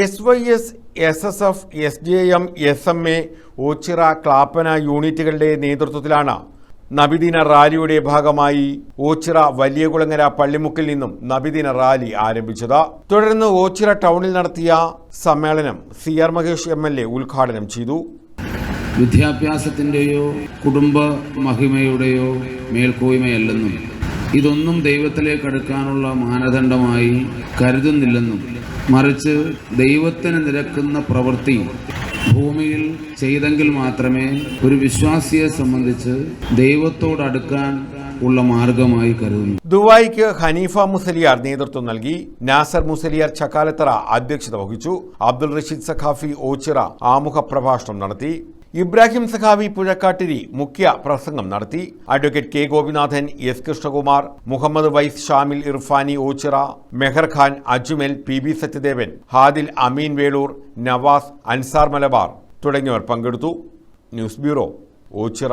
S Y S S S F S D M S M A Ochira Clappana യൂണിറ്റുകളുടെ നേതൃത്വത്തിലാണ് നബിദിന റാലിയുടെ ഭാഗമായി ഓച്ചിറ വലിയകുളങ്ങര പള്ളിമുക്കിൽ നിന്നും നബിദിന rally ആരംഭിച്ചത്. തുടർന്ന് ഓച്ചിറ ടൗണിൽ നടത്തിയ സമ്മേളനം C R Mahesh M L A ഉദ്ഘാടനം ചെയ്തു. വിദ്യാഭ്യാസത്തിന്റെയോ കുടുംബ മഹിമയുടെയോ മേൽക്കോയ്മയല്ലെന്നും ഇതൊന്നും ദൈവത്തിലേക്ക് അടുക്കാനുള്ള മാനദണ്ഡമായി കരുതുന്നില്ലെന്നും മറിച്ച് ദൈവത്തിന് നിരക്കുന്ന പ്രവൃത്തി ഭൂമിയിൽ ചെയ്തെങ്കിൽ മാത്രമേ ഒരു വിശ്വാസിയെ സംബന്ധിച്ച് ദൈവത്തോട് അടുക്കാൻ ഉള്ള മാർഗമായി കരുതുന്നു. ദുബായിക്ക് ഹനീഫ മുസലിയാർ നേതൃത്വം നൽകി. നാസർ മുസലിയാർ ചക്കാലത്തറ അധ്യക്ഷത വഹിച്ചു. അബ്ദുൾ റഷീദ് സഖാഫി ഓച്ചിറ ആമുഖ പ്രഭാഷണം നടത്തി. ഇബ്രാഹിം സഖാവി പുഴക്കാട്ടിരി മുഖ്യ പ്രസംഗം നടത്തി. Advocate K Gopinathan S Krishnakumar Muhammad vice Shamil Irfani Ochira Meher Khan Ajmal P B Satyadevan Hadil Ameen Veloor Navas Ansar Malabar തുടങ്ങിയവർ പങ്കെടുത്തു. News bureau Ochira.